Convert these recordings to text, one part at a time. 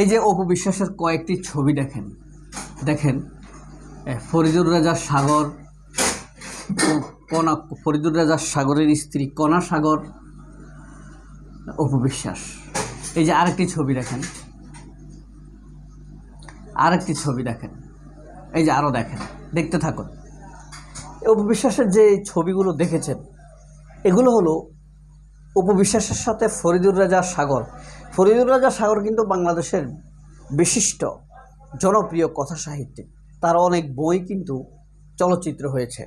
এই যে অপু বিশ্বাসের কয়েকটি ছবি দেখেন দেখেন ফরিদুর রাজা সাগর কণা ফরিদুর রাজার সাগরের স্ত্রী কণা সাগর, অপু বিশ্বাস। এই যে আরেকটি ছবি দেখেন, আরেকটি ছবি দেখেন, এই যে আরও দেখেন, দেখতে থাকুন। এই অপু বিশ্বাসের যে ছবিগুলো দেখেছেন, এগুলো হলো উপবিশ্বাসের সাথে ফরিদুর রাজা সাগর। ফরিদুর রাজা সাগর কিন্তু বাংলাদেশের বিশিষ্ট জনপ্রিয় কথা সাহিত্যিক। তার অনেক বই কিন্তু চলচ্চিত্র হয়েছে।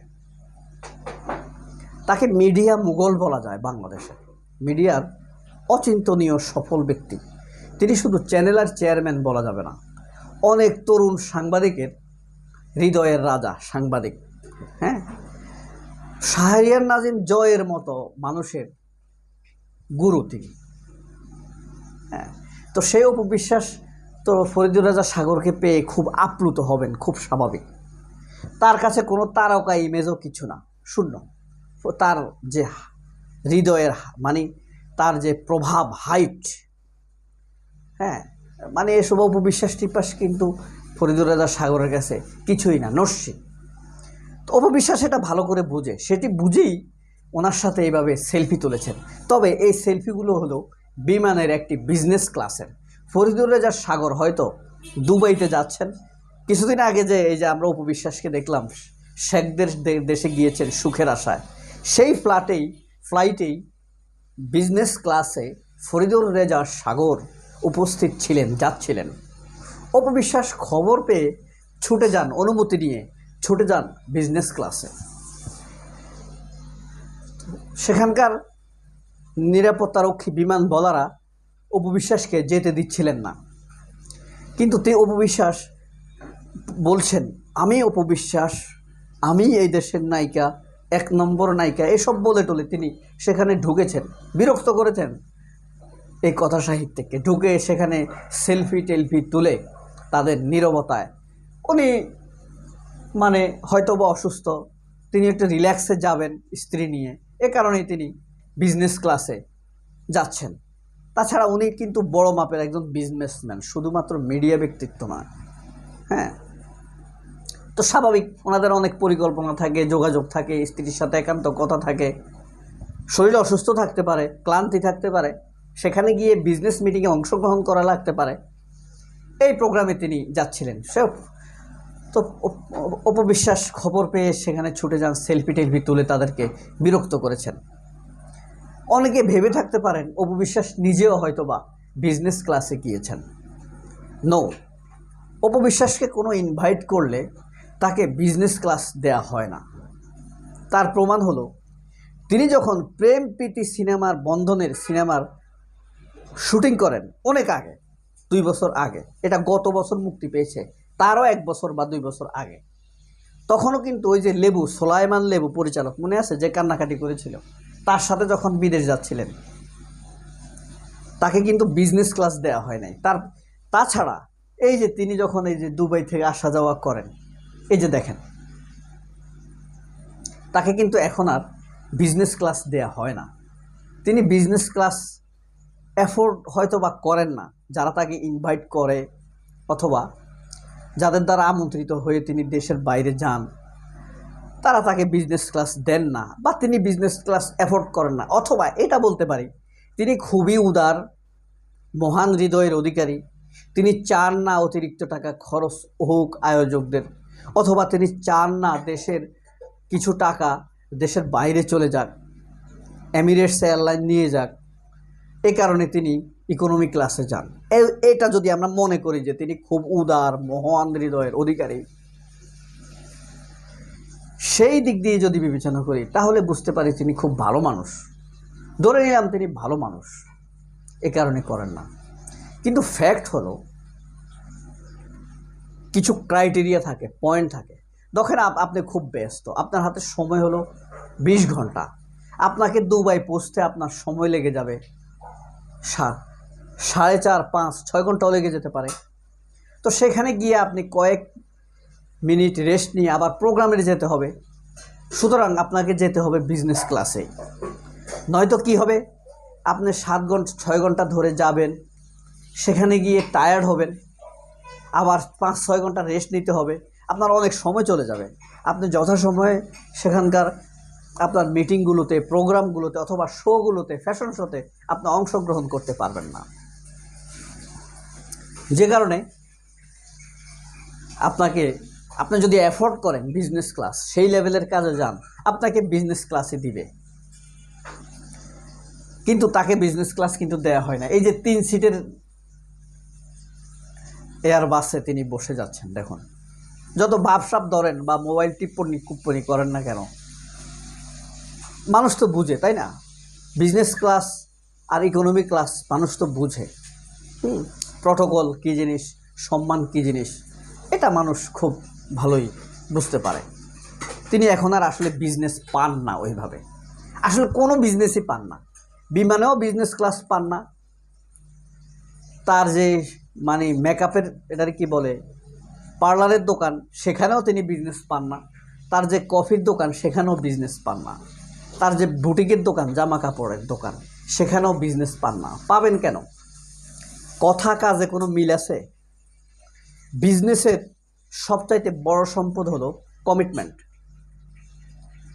তাকে মিডিয়া মুঘল বলা যায় বাংলাদেশে। মিডিয়ার অচিন্তনীয় সফল ব্যক্তি। তিনি শুধু চ্যানেলের চেয়ারম্যান বলা যাবে না, অনেক তরুণ সাংবাদিকের হৃদয়ের রাজা, সাংবাদিক হ্যাঁ? শাহরিয়ার নাজিম জয়ের মতো মানুষের গুরু তিনি। হ্যাঁ। তো সেই অপবিশ্বাস তো ফরিদুর রাজা সাগরকে পেয়ে খুব আপ্লুত হবেন, খুব স্বাভাবিক। তার কাছে কোনো তারকা, ইমেজও কিছু না, শূন্য। তার যে হৃদয়ের মানে তার যে প্রভাব হাইট হ্যাঁ মানে এসব অপবিশ্বাস টিপাস কিন্তু ফরিদুর রাজা সাগরের কাছে কিছুই না, নস্যি। তো অপবিশ্বাস এটা ভালো করে বুঝে। সেটি বুঝেই ওনার সাথে এইভাবে সেলফি তুলেছেন। তবে এই সেলফিগুলো হলো বিমানের একটি বিজনেস ক্লাসের ফরিদুর রেজার সাগর হয়তো দুবাইতে যাচ্ছেন। কিছুদিন আগে যে এই যে আমরা উপবিশ্বাসকে দেখলাম, শেখদের দেশে গিয়েছেন সুখের আশায়। সেই ফ্লাটেই ফ্লাইটেই বিজনেস ক্লাসে ফরিদুর রেজা সাগর উপস্থিত ছিলেন, যাচ্ছিলেন। অপবিশ্বাস খবর পেয়ে ছুটে যান, অনুমতি নিয়ে ছুটে যান বিজনেস ক্লাসে সেখানকার নিরাপত্তারক্ষী বিমান বলারা অপবিশ্বাসকে যেতে দিচ্ছিলেন না। কিন্তু তে অপবিশ্বাস বলছেন, আমি অপবিশ্বাস, আমি এই দেশের নায়িকা, এক নম্বর নায়িকা, এসব বলে টলে তিনি সেখানে ঢুকেছেন, বিরক্ত করেছেন। এই কথা সাহিত্যকে ঢুকে সেখানে সেলফি টেলফি তুলে তাদের নীরবতায়। উনি মানে হয়তো বা অসুস্থ, তিনি একটু রিল্যাক্সে যাবেন স্ত্রী নিয়ে, এ কারণেই তিনি বিজনেস ক্লাসে যাচ্ছেন। তাছাড়া উনি কিন্তু বড় মাপের একজন বিজনেসম্যান শুধুমাত্র মিডিয়া ব্যক্তিত্ব নয় হ্যাঁ? তো স্বাভাবিক, ওনাদের অনেক পরিকল্পনা থাকে, যোগাযোগ থাকে, স্ত্রীর সাথে একান্ত কথা থাকে। শরীর অসুস্থ থাকতে পারে, ক্লান্তি থাকতে পারে, সেখানে গিয়ে বিজনেস মিটিংয়ে অংশগ্রহণ করা লাগতে পারে। এই প্রোগ্রামে তিনি যাচ্ছিলেন। সে তো অপ- অপ- অপবিশ্বাস খবর পেয়ে সেখানে ছুটে যান সেলফি টেলফি তুলে তাদেরকে বিরক্ত করেছেন। অনেকে ভেবে থাকতে পারেন অপবিশ্বাস নিজেও হয়তোবা বিজনেস ক্লাসে গিয়েছেন। নো অপবিশ্বাসকে কোনো ইনভাইট করলে তাকে বিজনেস ক্লাস দেয়া হয় না। তার প্রমাণ হলো, তিনি যখন প্রেম প্রীতি সিনেমার বন্ধনের সিনেমার শুটিং করেন অনেক আগে, দুই বছর আগে, এটা গত বছর মুক্তি পেয়েছে, তারও এক বছর বা দুই বছর আগে। তখনও কিন্তু ওই যে লেবু সোলাইমান লেবু পরিচালক, মনে আছে যে কান্নাকাটি করেছিল? তার সাথে যখন বিদেশ যাচ্ছিলেন, তাকে কিন্তু বিজনেস ক্লাস দেওয়া হয় নাই। তার, তাছাড়া এই যে তিনি যখন এই যে দুবাই থেকে আসা যাওয়া করেন, এই যে দেখেন, তাকে কিন্তু এখন আর বিজনেস ক্লাস দেয়া হয় না। তিনি বিজনেস ক্লাস অ্যাফোর্ড হয়তো বা করেন না, যারা তাকে ইনভাইট করে, অথবা যাদের দ্বারা আমন্ত্রিত হয়ে তিনি দেশের বাইরে যান তারা তাকে বিজনেস ক্লাস দেন না বা তিনি বিজনেস ক্লাস অ্যাফোর্ড করেন না। অথবা এটা বলতে পারি, তিনি খুবই উদার, মহান হৃদয়ের অধিকারী। তিনি চান না অতিরিক্ত টাকা খরচ হোক আয়োজকদের, অথবা তিনি চান না দেশের কিছু টাকা দেশের বাইরে চলে যাক এমিরেটস এয়ারলাইন নিয়ে যাক। এ কারণে তিনি ইকোনমি ক্লাসে যান। এটা যদি আমরা মনে করি যে তিনি খুব উদার, মহান হৃদয়ের অধিকারী সেই দিক দিয়ে যদি বিবেচনা করি, তাহলে বুঝতে পারি তিনি খুব ভালো মানুষ। ধরে নিলাম তিনি ভালো মানুষ। এ কারণে করেন না। কিন্তু ফ্যাক্ট হলো, কিছু ক্রাইটেরিয়া থাকে পয়েন্ট থাকে। দেখেন আপ- আপনি খুব ব্যস্ত। আপনার হাতে সময় হলো বিশ ঘণ্টা। আপনাকে দুবাই পৌঁছতে আপনার সময় লেগে যাবে সাড়ে চার, পাঁচ, ছয় ঘন্টাও লেগে যেতে পারে। তো সেখানে গিয়ে আপনি কয়েক মিনিট রেস্ট নিয়ে আবার প্রোগ্রামে যেতে হবে। সুতরাং আপনাকে যেতে হবে বিজনেস ক্লাসে নয়তো কি হবে? আপনি সাত ঘণ্টা, ছয় ঘণ্টা ধরে যাবেন, সেখানে গিয়ে টায়ার্ড হবেন। আবার পাঁচ, ছয় ঘণ্টা রেস্ট নিতে হবে। আপনার অনেক সময় চলে যাবে। আপনি যথাসময়ে সেখানকার আপনার মিটিংগুলোতে, প্রোগ্রামগুলোতে অথবা শোগুলোতে ফ্যাশন শোতে আপনি অংশগ্রহণ করতে পারবেন না। যে কারণে আপনাকে আপনি যদি অ্যাফোর্ড করেন বিজনেস ক্লাস সেই লেভেলের কাজে যান, আপনাকে বিজনেস ক্লাসে দিবে। কিন্তু তাকে বিজনেস ক্লাস কিন্তু দেয়া হয় না। এই যে তিন সিটের এয়ার বাসে তিনি বসে যাচ্ছেন, দেখুন। যত ভাবসাপ ধরেন বা মোবাইল টিপ্পনি কুপ্পনি করেন না কেন, মানুষ তো বুঝে, তাই না? বিজনেস ক্লাস আর ইকোনমি ক্লাস মানুষ তো বুঝে। প্রটোকল কী জিনিস, সম্মান কী জিনিস, এটা মানুষ খুব ভালোই বুঝতে পারে। তিনি এখন আর আসলে বিজনেস পান না ওইভাবে। আসলে কোনো বিজনেসই পান না। বিমানেও বিজনেস ক্লাস পান না। তার যে মানে মেকআপের এটার কি বলে পার্লারের দোকান, সেখানেও তিনি বিজনেস পান না। তার যে কফির দোকান, সেখানেও বিজনেস পান না। তার যে বুটিকের দোকান জামা কাপড়ের দোকান, সেখানেও বিজনেস পান না। পাবেন কেন? কথা কাজে কোনো মিল আছে? বিজনেসের সবচাইতে বড় সম্পদ হলো কমিটমেন্ট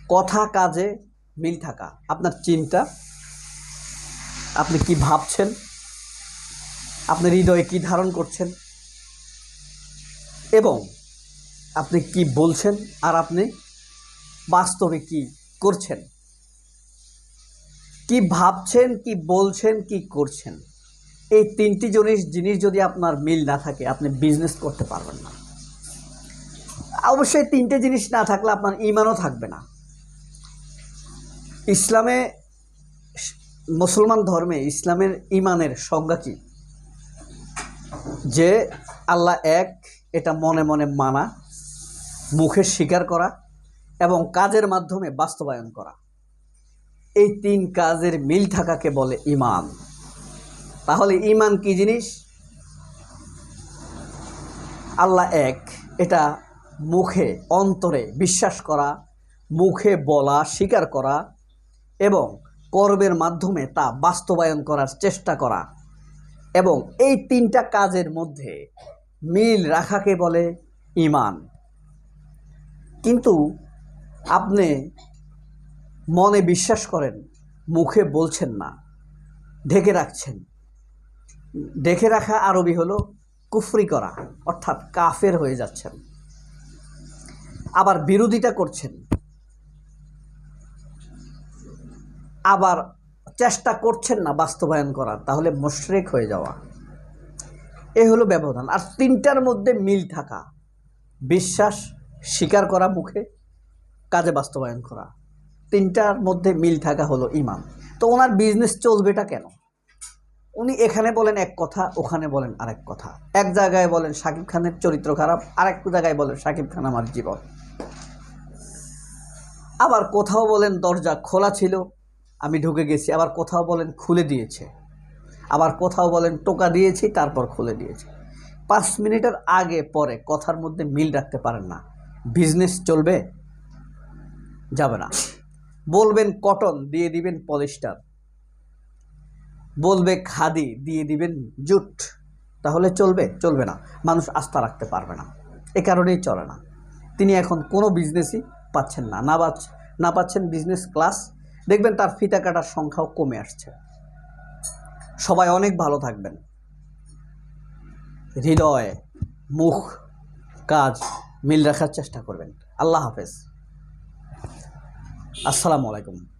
কথা, কাজে মিল থাকা। আপনার চিন্তা, আপনি কি ভাবছেন? আপনি হৃদয়ে কি ধারণ করছেন? এবং আপনি কি বলছেন? আর আপনি বাস্তবে কি করছেন? কি ভাবছেন, কি বলছেন, কি করছেন? এই তিনটি জিনিস জিনিস যদি আপনার মিল না থাকে, আপনি বিজনেস করতে পারবেন না। অবশ্যই তিনটে জিনিস না থাকলে আপনার ইমানও থাকবে না। ইসলামে মুসলমান ধর্মে ইসলামের ইমানের সংজ্ঞা কী? যে আল্লাহ এক, এটা মনে মনে মানা, মুখে স্বীকার করা এবং কাজের মাধ্যমে বাস্তবায়ন করা। এই তিন কাজের মিল থাকাকে বলে ইমান তাহলে ইমান কি জিনিস? আল্লাহ এক, এটা মুখে, অন্তরে বিশ্বাস করা, মুখে বলা, স্বীকার করা এবং কর্মের মাধ্যমে তা বাস্তবায়ন করার চেষ্টা করা এবং এই তিনটা কাজের মধ্যে মিল রাখাকে বলে ইমান কিন্তু আপনি মনে বিশ্বাস করেন, মুখে বলছেন না, ঢেকে রাখছেন। ঢেকে রাখা আরবি হলো কুফরি করা, অর্থাৎ কাফের হয়ে যাচ্ছেন। আবার বিরোধিতা করছেন। আবার চেষ্টা করছেন না বাস্তবায়ন করার, তাহলে মুশরেক হয়ে যাওয়া। এ হলো ব্যবধান। আর তিনটার মধ্যে মিল থাকা, বিশ্বাস স্বীকার করা মুখে, কাজে বাস্তবায়ন করা। তিনটার মধ্যে মিল থাকা হলো ইমান তো ওনার বিজনেস চলবেটা কেন? উনি এখানে বলেন এক কথা, ওখানে বলেন আরেক কথা। এক জায়গায় বলেন, শাকিব খানের চরিত্র খারাপ। আরেক জায়গায় বলেন, শাকিব খান আমার জীবন। আবার কোথাও বলেন দরজা খোলা ছিল, আমি ঢুকে গেছি, আবার কোথাও বলেন খুলে দিয়েছে। আবার কোথাও বলেন টোকা দিয়েছি, তারপর খুলে দিয়েছে। পাঁচ মিনিটের আগে পরে কথার মধ্যে মিল রাখতে পারেন না। বিজনেস চলবে? যাবে না। বলবেন কটন, দিয়ে দিবেন পলিস্টার। বলবে খাদি, দিয়ে দিবেন জুট। তাহলে চলবে? চলবে না। মানুষ আস্থা রাখতে পারবে না। এ কারণেই চলে না। তিনি এখন কোনো বিজনেসই পাচ্ছেন না। না না পাচ্ছেন বিজনেস ক্লাস দেখবেন তার ফিতা কাটার সংখ্যাও কমে আসছে। সবাই অনেক ভালো থাকবেন। হৃদয়, মুখ, কাজ মিল রাখার চেষ্টা করবেন। আল্লাহ হাফেজ। আসসালামু আলাইকুম।